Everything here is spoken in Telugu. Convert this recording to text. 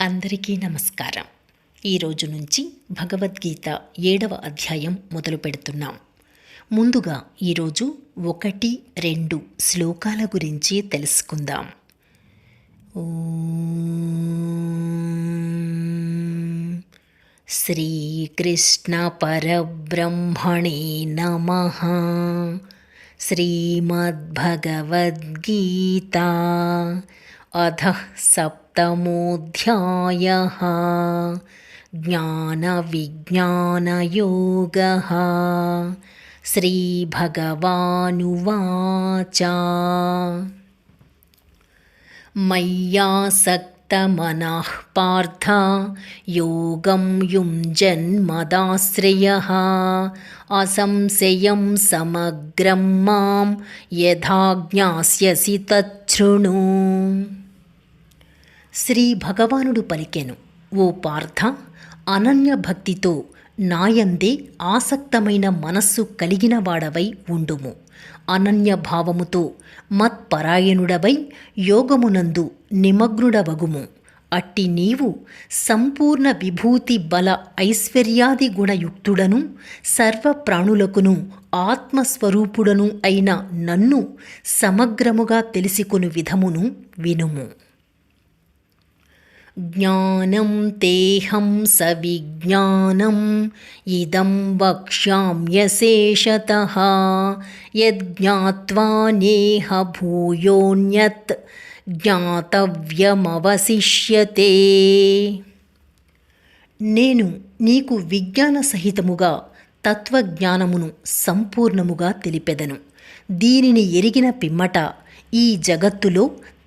అందరికీ నమస్కారం. ఈరోజు నుంచి భగవద్గీత ఏడవ అధ్యాయం మొదలు పెడుతున్నాం. ముందుగా ఈరోజు ఒకటి రెండు శ్లోకాల గురించి తెలుసుకుందాం. శ్రీకృష్ణ పరబ్రహ్మణే నమ. శ్రీమద్భగవద్గీత अधः सप्तमोऽध्यायः। ज्ञानविज्ञानयोगः। श्रीभगवानुवाच। मय्यासक्तमनः पार्थ योगं युञ्जन्मदाश्रयः असंशयं समग्रं मां यथा ज्ञास्यसि तच्छृणु। శ్రీ భగవానుడు పలికెను. ఓ పార్థ అనన్య భక్తితో నాయందే ఆసక్తమైన మనస్సు కలిగిన వాడవై ఉండుము. అనన్య భావముతో మత్పరాయణుడవై యోగమునందు నిమగ్నుడవగుము. అట్టి నీవు సంపూర్ణ విభూతి బల ఐశ్వర్యాది గుణయుక్తుడను సర్వ ప్రాణులకును ఆత్మస్వరూపుడను అయిన నన్ను సమగ్రముగా తెలుసుకుని విధమును వినుము. ज्ञानं तेऽहं सविज्ञानम् इदं वक्ष्याम्यशेषतः यज्ञात्वा नेह भूयोऽन्यत् జ్ఞాతవ్యమవశిష్యతే నేను నీకు విజ్ఞాన సహితముగా తత్వజ్ఞానమును సంపూర్ణముగా తెలిపెదను దీనిని ఎరిగిన పిమ్మట ఈ జగత్తులో